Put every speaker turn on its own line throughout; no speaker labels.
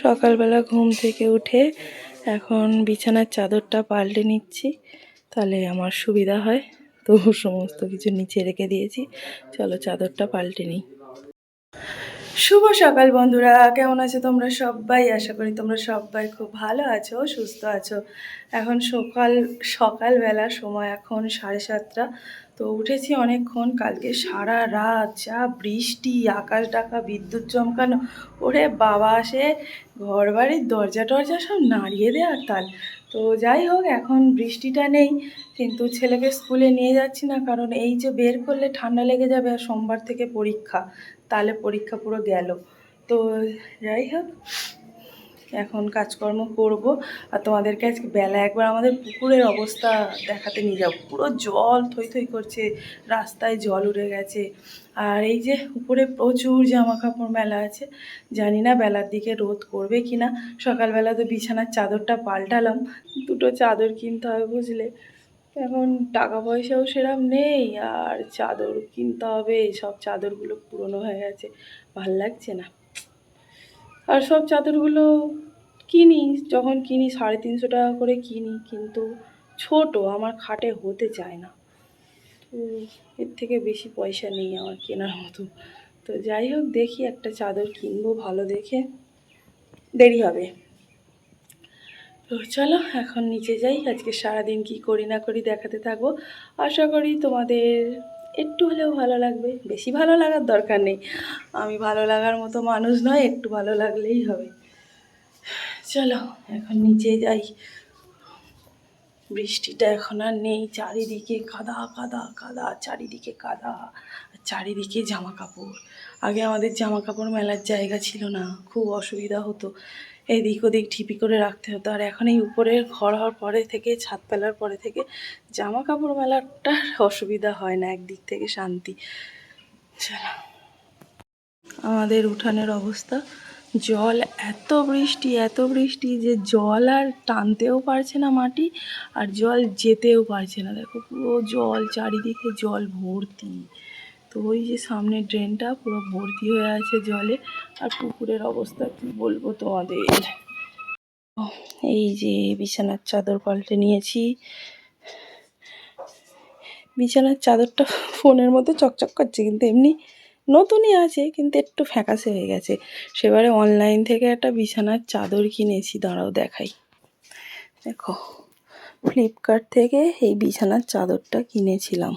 সকালবেলা ঘুম থেকে উঠে এখন বিছানার চাদরটা পাল্টে নিচ্ছি। তাহলে আমার সুবিধা হয়। তো সমস্ত কিছু নিচে রেখে দিয়েছি। চলো চাদরটা পাল্টে নিই। শুভ সকাল বন্ধুরা। কেমন আছো তোমরা সবাই? আশা করি তোমরা সবাই খুব ভালো আছো, সুস্থ আছো। এখন সকাল সকালবেলা সময় এখন সাড়ে সাতটা। তো উঠেছি অনেকক্ষণ, কালকে সারা রাত যা বৃষ্টি, আকাশ ডাকা, বিদ্যুৎ চমকানো, ওরে বাবা আসে ঘর বাড়ির দরজা টরজা সব নাড়িয়ে দেওয়ার তাল। তো যাই হোক, এখন বৃষ্টিটা নেই, কিন্তু ছেলেকে স্কুলে নিয়ে যাচ্ছি না, কারণ এই যে বের করলে ঠান্ডা লেগে যাবে আর সোমবার থেকে পরীক্ষা, তাহলে পরীক্ষা পুরো গেল। তো যাই হোক। এখন কাজকর্ম করব। আর তোমাদেরকে আজকে বেলা একবার আমাদের পুকুরের অবস্থা দেখাতে নিয়ে যাব। পুরো জল থই থই করছে, রাস্তায় জল উড়ে গেছে। আর এই যে উপরে প্রচুর জামা কাপড় মেলা আছে, জানি না বেলার দিকে রোদ করবে কি না সকালবেলা তো বিছানার চাদরটা পাল্টালাম, দুটো চাদর কিনতে হবে বুঝলে। এখন টাকা পয়সাও সেরম নেই, আর চাদর কিনতে হবে, সব চাদরগুলো পুরনো হয়ে গেছে। ভালো লাগছে না। আর সব চাদরগুলো কিনি, যখন কিনি সাড়ে তিনশো টাকা করে কিনি, কিন্তু ছোট, আমার খাটে হতে চায় না। তো এর থেকে বেশি পয়সা নেই আমার কেনার মতো। তো যাই হোক, দেখি একটা চাদর কিনবো ভালো দেখে। দেরি হবে। তো চলো, এখন নিচে যাই। আজকে সারাদিন কি করি না করি দেখাতে থাকব। আশা করি তোমাদের একটু হলেও ভালো লাগবে। বেশি ভালো লাগার দরকার নেই। আমি ভালো লাগার মতো মানুষ নয়, একটু ভালো লাগলেই হবে। চলো, এখন নিচে যাই। বৃষ্টিটা এখন আর নেই, চারিদিকে কাদা কাদা কাদা, চারিদিকে কাদা চারিদিকে জামা কাপড় আগে আমাদের জামা কাপড় মেলার জায়গা ছিল না, খুব অসুবিধা হতো। এদিক ওদিক ঠিপি করে রাখতে হতো। আর এখন এই উপরের ঘর হওয়ার পরে থেকে, ছাদ ফেলার পরে থেকে জামা কাপড় মেলাটা অসুবিধা হয় না, একদিক থেকে শান্তি। চলো। আমাদের উঠানের অবস্থা। জল, এত বৃষ্টি এত বৃষ্টি যে জল আর টানতেও পারছে না মাটি, আর জল যেতেও পারছে না। দেখো পুরো জল, চারিদিকে জল ভর্তি। তো ওই যে সামনে ড্রেনটা পুরো ভর্তি হয়ে আছে জলে। আর কুকুরের অবস্থা কি বলব তোমাদের? এই যে বিছানার চাদর পাল্টে নিয়েছি। বিছানার চাদরটা ফোনের মধ্যে চকচক করছে, কিন্তু এমনি নতুনই আছে, কিন্তু একটু ফ্যাকাসে হয়ে গেছে। সেবারে অনলাইন থেকে একটা বিছানার চাদর কিনেছি, দাঁড়াও দেখাই। দেখো ফ্লিপকার্ট থেকে এই বিছানার চাদরটা কিনেছিলাম।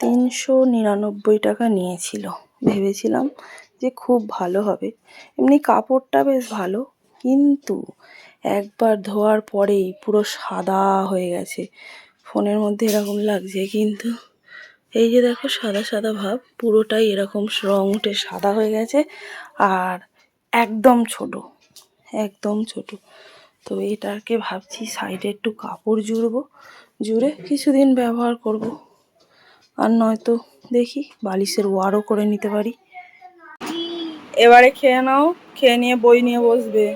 তিনশো নিরানব্বই টাকা নিয়েছিল, ভেবেছিলাম যে খুব ভালো হবে। এমনি কাপড়টা বেশ ভালো, কিন্তু একবার ধোয়ার পরেই পুরো সাদা হয়ে গেছে। ফোনের মধ্যে এরকম লাগছে, কিন্তু এই যে দেখো সাদা সাদা ভাব, পুরোটাই এরকম রং উঠে সাদা হয়ে গেছে আর একদম ছোট একদম ছোট। তো এটাকে ভাবছি সাইডে একটু কাপড় জুড়বো, জুড়ে কিছুদিন ব্যবহার করব। আর নয়তো দেখি বালিশের ওয়ারও করে নিতে পারি। এবারে খেয়ে নাও খেয়ে নিয়ে বই নিয়ে বসবে।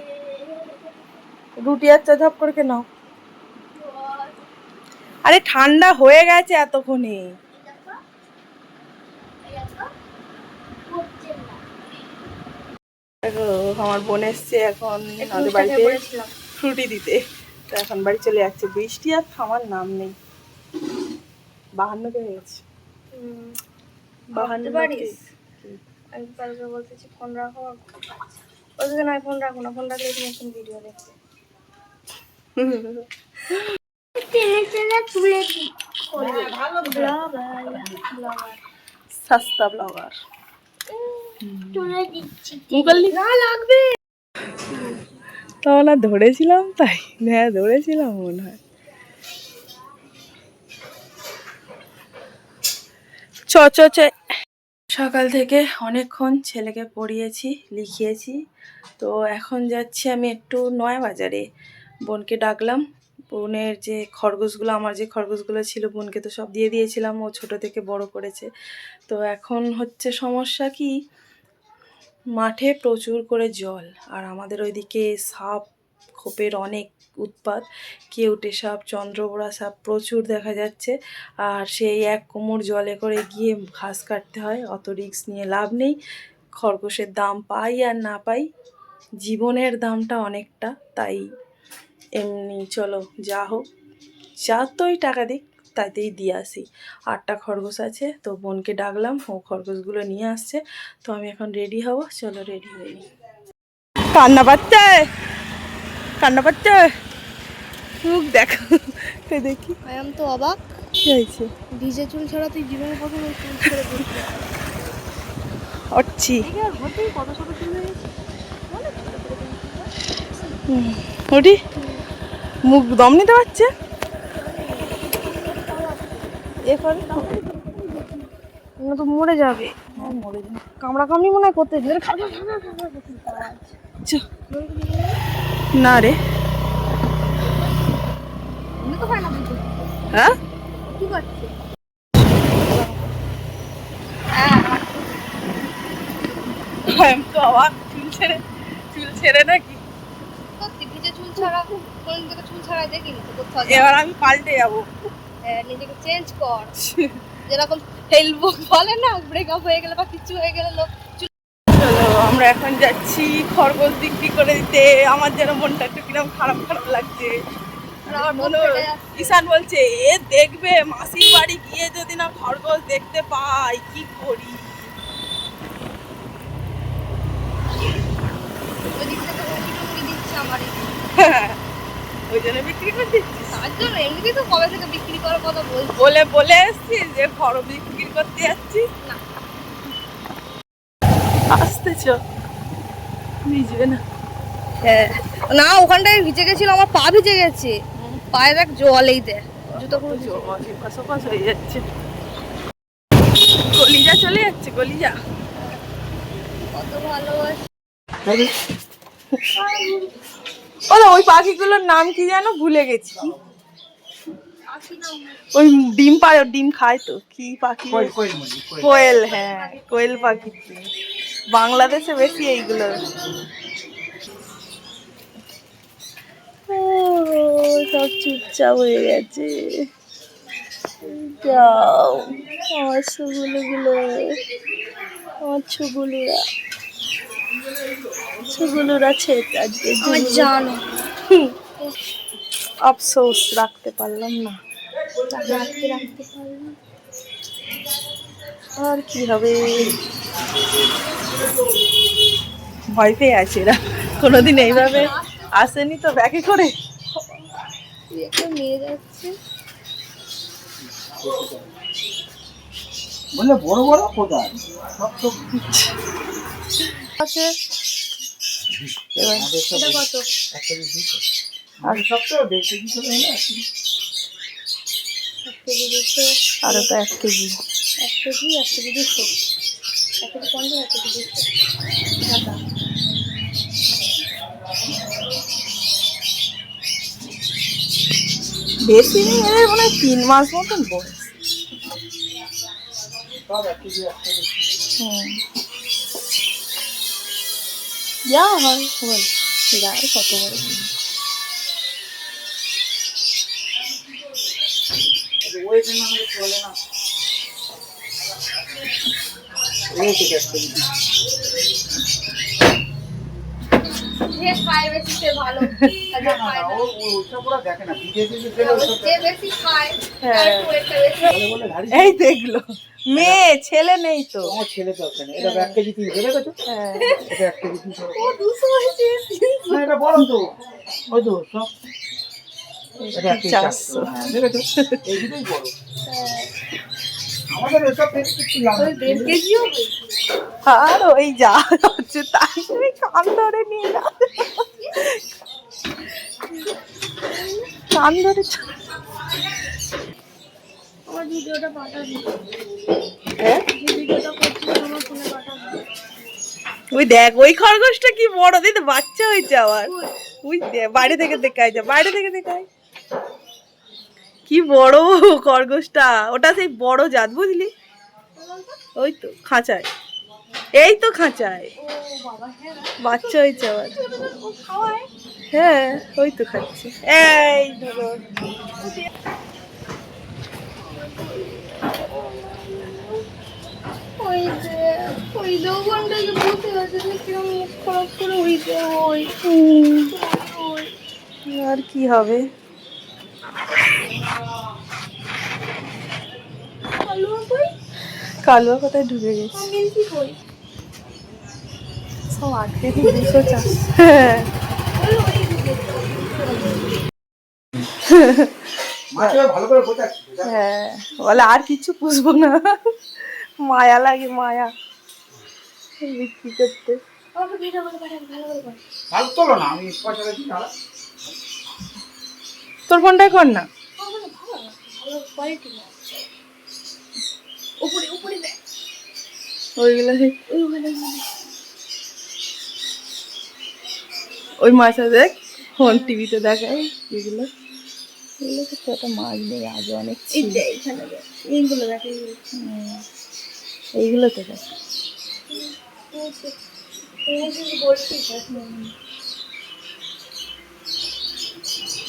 রুটি আর চা ঝাপ করে খেয়ে নাও। আরে ঠান্ডা হয়ে গেছে এতক্ষণে। আমার বোন এসছে এখন আমাদের বাড়িতে ফ্রুটি দিতে। তো এখন বাড়ি চলে যাচ্ছে। বৃষ্টি আর থামার নাম নেই। বাহান্নতে হয়ে গেছে। বাহান্ন?
আমি কালকে বলতেছি ফোন রাখো। বলছে না ফোন রাখো না। ফোন রাখলে তুমি এখন ভিডিও দেখবে।
সস্তা ব্লগার লাগবে। তখন আর ধরেছিলাম তাই। হ্যাঁ ধরেছিলাম মনে হয়। চ চ চ। সকাল থেকে অনেকক্ষণ ছেলেকে পড়িয়েছি, লিখিয়েছি। তো এখন যাচ্ছি আমি একটু নয় বাজারে বোনকে ডাকলাম। বোনের যে খরগোশগুলো, আমার যে খরগোশগুলো ছিল, বোনকে তো সব দিয়ে দিয়েছিলাম। ও ছোট থেকে বড় করেছে। তো এখন হচ্ছে সমস্যা কি? মাঠে প্রচুর করে জল। আর আমাদের ওইদিকে সাপ খোপের অনেক উৎপাত কেউটে সাপ চন্দ্রবোড়া সাপ প্রচুর দেখা যাচ্ছে। আর সেই এক কোমর জলে করে গিয়ে ঘাস কাটতে হয়, অত রিস্ক নিয়ে লাভ নেই। খরগোশের দাম পাই আর না পাই, জীবনের দামটা অনেকটা, তাই এমনি চলো, যা হোক। যা তোই টাকা দিক, তাতেই দিয়ে আসি। আটটা খরগোশ আছে, তো বোনকে ডাকলাম, ও খরগোশগুলো নিয়ে আসছে। তো আমি এখন রেডি হব, চলো রেডি হয়ে নিই কান্না পাচ্ছে কান্না পাচ্ছে? মুখ দেখো। এই দেখি।
আই এম তো অবাক।
কি হয়েছে?
ভিজে চুল ছাড়া তুই প্রথম ওই চুল ছেড়ে ঘুরতে
অচ্ছি
কত ছোট চুল
ওটি? মুখ দম নিতে পারছে? এরপরে
না তো মরে যাবে।
মরে যাবে
কামড়া কামড়ি মনে হয় করতে।
না রে।
হয়?
তো অবাক চুল ছেড়ে চুল ছেড়ে নাকি?
চুল ছাড়া কোন দিকে চুল ছাড়া দেখিনি কোথাও
এবার আমি পাল্টে যাব।
নিজেকে চেঞ্জ কর যেরকম বলে না ব্রেকআপ হয়ে গেলে বা কিছু হয়ে গেলে লোক
আমরা এখন যাচ্ছি খরগোশ বিক্রি করে দিতে। আমার যেন মনটা একটু কিরম খারাপ খারাপ লাগছে। মনে ঈশান বলছে এ দেখবে মাসির বাড়ি গিয়ে যদি না খরগোশ দেখতে পাই কি করি?
ওই
জন্য বিক্রি করে দিচ্ছি
তার জন্য এমনিতেই তো কবে থেকে বিক্রি করার কথা বলছি।
বলে বলে এসছি যে খড় বিক্রি করতে যাচ্ছি
না।
আসতেছ। ভিজবে না।
হ্যাঁ। না ওখানটায় ভিজে গেছিল আমার পা ভিজে গেছে। পায়ে দেখ জলেই দেখ জুতো পুরো গেছে।
হয়ে যাচ্ছে। কলিজা চলে যাচ্ছে কলিজা।
কত ভালোবাসি।
ওই পাখিগুলোর নাম কি জানো ভুলে গেছি। ওই ডিম পায় ডিম খায় তো। কি পাখি? কোয়েল হ্যাঁ কোয়েল পাখি। বাংলাদেশে বেশি এইগুলো। ও, সব চুপচাপ হয়ে গেছে। যাও আমার ছুগুলো আমার ছুগুলুরা ছুগুলুরা ছেদ আজকে
জানো।
আফসোস রাখতে পারলাম না।
রাখতে রাখতে পারলাম।
আর কি হবে? ভয় পেয়ে আছে এরা। কোনোদিন এইভাবে আসেনি তো ব্যাকে করে?
বড় বড় কোথায় সব তো
আছে।
আর সব তো দেড় কেজি করে
আরও তো এক কেজি।
এক কেজি এক কেজি দুশো। কেজি পঞ্চাশ এক কেজি
বেশি নেই এদের মনে হয় তিন মাস মতন বয়স। যা হয় বল। গায়ে কত বড়।
না হলে চলে না। এই
দেখল। মেয়ে ছেলে নেই তো।
আমার ছেলে তো ওখানে এটা এক কেজি দেখেছ
হ্যাঁ
এটা এক কেজি
ও দুশো হয়েছে
না এটা বড় তো ওই তো সব এটা
চারশো
দেখেছ? এই দুটোই বড়।
আর ওই যা হচ্ছে তাই তুমি কান ধরে নিয়ে না কান ধরে
আমার ভিডিওটা পাঠাবি?
হ্যাঁ?
ভিডিওটা করছিস আমার ফোনে পাঠাবি?
ওই দেখ ওই খরগোশটা কি বড় দিতে বাচ্চা হয়েছে আবার ওই দেখ বাইরে থেকে দেখায় যা বাইরে থেকে দেখায়। কি বড় খরগোশটা? ওটা সেই বড় জাত বুঝলি? ওই তো খাঁচায়। এই তো খাঁচায়। বাচ্চা হয়েছে আবার। হ্যাঁ ওই তো খাচ্ছে। এই
ওই যে ওই দোকানটাকে বসে আছে কিরম মুখ খারাপ করে হইতে ওই।
আর কি হবে? কালুয়া কোথায় ঢুকে গেছে? সব আটকে দুশো চাষ। হ্যাঁ হ্যাঁ বলে আর কিছু পুষবো না। মায়া লাগে মায়া। বিক্রি করতে।
ভালো করে পাঠান।
ভালো তোলো না আমি
তোর ফোনটাই কর না। ওইগুলো
ওই।
মাছটা দেখ ফোন টিভিতে দেখায় এগুলো এগুলো তো কটা মাছ নেই আগে অনেক
এইগুলো দেখ এইগুলো
তো দেখ।
বলছি দেখ এই যে এই যে এই যে এই যে এটা কি তুমি দেখছ রে এটা দেখ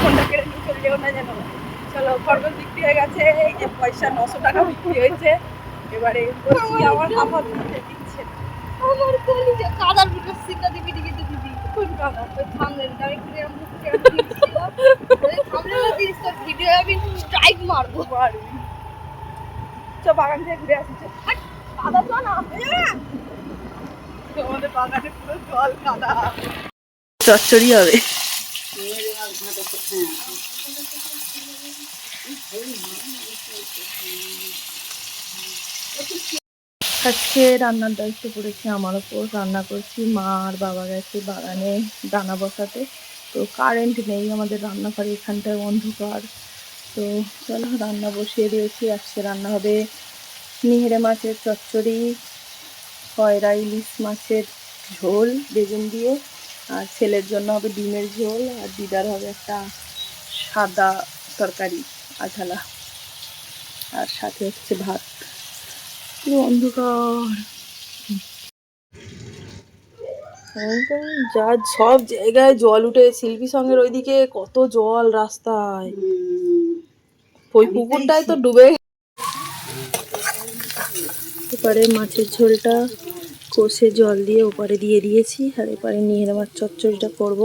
ফোনটা কেড়ে নিয়ে চলে যাব না যেন চলো খরগোশ বিক্রি হয়ে গেছে এই যে পয়সা নশো টাকা বিক্রি হয়েছে। এবারে আমার হাফা দিচ্ছে
আমার কলিজা কাদার ভিতর সিটা দিবি দিবি দিবি দিবি।
কোন কাকা?
ওই থামনেল আমি করে আমি করে দিয়েছিলাম ওই থামনেল দিস তো ভিডিও আমি স্ট্রাইক মারবো।
পারবি। চ বাগান থেকে ঘুরে আসি কাদা চ না। আমাদের বাগানে পুরো জল কাদা। চচ্চড়ি হবে। আজকে রান্নার দায়িত্ব পড়েছে আমার ওপর রান্না করছি মা আর বাবা গেছে বাগানে দানা বসাতে। তো কারেন্ট নেই আমাদের রান্নাঘরে, এখানটায় অন্ধকার। তো চলো রান্না বসিয়ে দিয়েছি। আজকে রান্না হবে নিহেরে মাছের চচ্চড়ি, কয়রা ইলিশ মাছের ঝোল, বেগুন দিয়ে। আর ছেলের জন্য হবে ডিমের ঝোল আর দিদার হবে একটা সাদা তরকারি আঝালা আর সাথে হচ্ছে ভাত। অন্ধকার। যা সব জায়গায় জল উঠে, শিল্পী সঙ্গের ওইদিকে কত জল রাস্তায়। ওই পুকুরটায় তো ডুবে এপারে মাছের ঝোলটা কষে জল দিয়ে ওপারে দিয়ে দিয়েছি, আর এপারে নিয়ে নেওয়ার চচ্চড়িটা করব।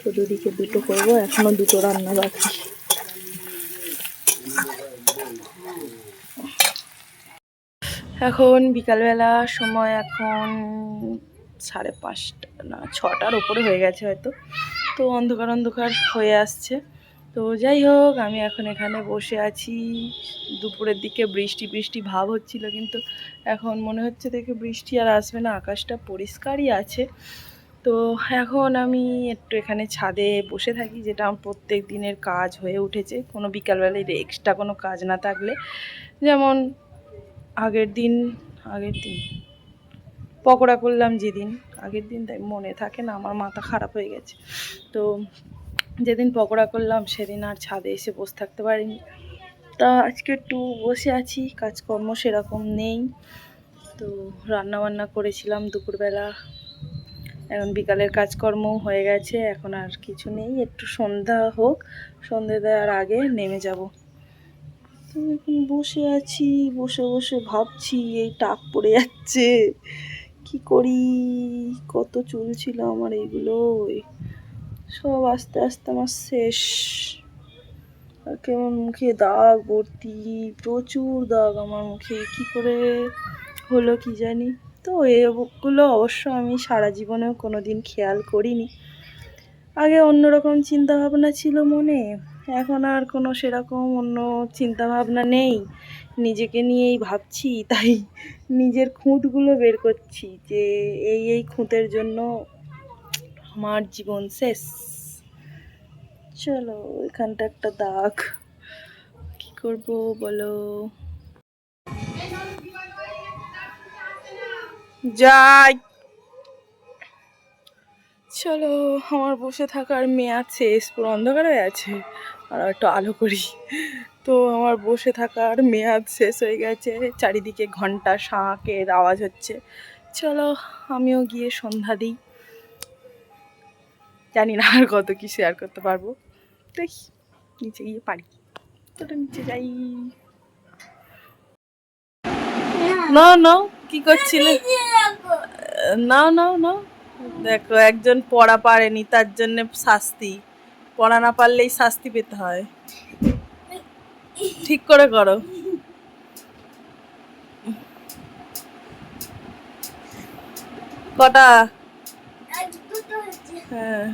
তো দুদিকে দুটো করব এখনও দুটো রান্না বাকি। এখন বিকালবেলা, সময় এখন সাড়ে পাঁচটা, না, ছটার ওপরে হয়ে গেছে হয়তো। তো অন্ধকার অন্ধকার হয়ে আসছে। তো যাই হোক, আমি এখন এখানে বসে আছি। দুপুরের দিকে বৃষ্টি বৃষ্টি ভাব হচ্ছিল, কিন্তু এখন মনে হচ্ছে দেখে বৃষ্টি আর আসবে না, আকাশটা পরিষ্কারই আছে। তো এখন আমি একটু এখানে ছাদে বসে থাকি, যেটা আমার প্রত্যেক দিনের কাজ হয়ে উঠেছে। কোনো বিকালবেলায় এক্সট্রা কোনো কাজ না থাকলে। যেমন আগের দিন আগের দিন পকোড়া করলাম যেদিন, আগের দিন তাই মনে থাকে না, আমার মাথা খারাপ হয়ে গেছে। তো যেদিন পকোড়া করলাম, সেদিন আর ছাদে এসে বসে থাকতে পারিনি। তা আজকে একটু বসে আছি, কাজকর্ম সেরকম নেই। তো রান্না বান্না করেছিলাম দুপুরবেলা। এখন বিকালের কাজকর্মও হয়ে গেছে, এখন আর কিছু নেই। একটু সন্ধ্যা হোক, সন্ধ্যে দেওয়ার আগে নেমে যাব। তো এখন বসে আছি, বসে বসে ভাবছি, এই টাক পড়ে যাচ্ছে। কি করি? কত চুল ছিল আমার এইগুলো সব আস্তে আস্তে আমার শেষ। কেমন মুখে দাগ, ভর্তি, প্রচুর দাগ আমার মুখে। কি করে হলো কি জানি? তো এগুলো অবশ্য আমি সারা জীবনেও কোনো দিন খেয়াল করিনি। আগে অন্যরকম চিন্তা ভাবনা ছিল মনে। এখন আর কোনো সেরকম অন্য চিন্তা ভাবনা নেই। নিজেকে নিয়েই ভাবছি, তাই নিজের খুঁতগুলো বের করছি যে এই এই খুঁতের জন্য আমার জীবন শেষ। চলো এখানটা একটা দাগ। কি করব বলো? যাই। চলো, আমার বসে থাকার মেয়াদ শেষ পুরো অন্ধকার হয়ে আছে। আর একটু আলো করি। তো আমার বসে থাকার মেয়াদ শেষ হয়ে গেছে। চারিদিকে ঘণ্টা শাঁকের আওয়াজ হচ্ছে। চলো, আমিও গিয়ে সন্ধ্যা দিই। জানি না আর কত কি শেয়ার করতে পারব। দেখি, নিচে গিয়ে পারি। তোটা নিচে যাই। না না, কি করছিলে? না না না। দেখো, একজন পড়া পারেনি, তার জন্য শাস্তি। পড়া না পারলেই শাস্তি পেতে হয়। ঠিক করে করো। কটা? হ্যাঁ।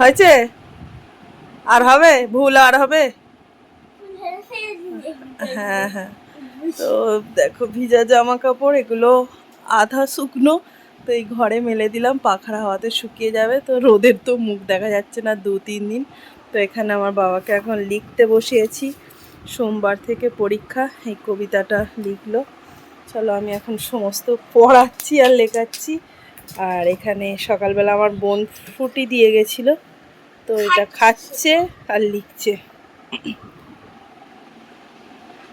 হয়েছে? আর হবে? ভুল আর হবে? হ্যাঁ হ্যাঁ। তো দেখো ভিজা জামা কাপড় এগুলো আধা শুকনো। তো এই ঘরে মেলে দিলাম, পাখার হাওয়াতে শুকিয়ে যাবে। তো রোদের তো মুখ দেখা যাচ্ছে না দু, তিন দিন। তো এখানে আমার বাবাকে এখন লিখতে বসিয়েছি। সোমবার থেকে পরীক্ষা, এই কবিতাটা লিখলো। চলো আমি এখন সমস্ত পড়াচ্ছি আর লেখাচ্ছি। আর এখানে সকালবেলা আমার বোন ফুটি দিয়ে গেছিল। তো এটা খাচ্ছে আর লিখছে।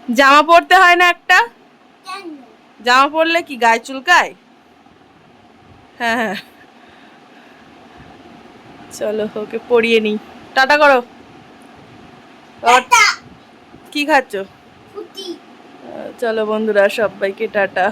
জামা পরতে হয় না একটা? জামা পরলে কি গায়ে চুলকায়? হ্যাঁ হ্যাঁ। চলো ওকে পরিয়ে নিই। টাটা করো। কি খাচ্ছ? চলো বন্ধুরা সবাইকে টাটা।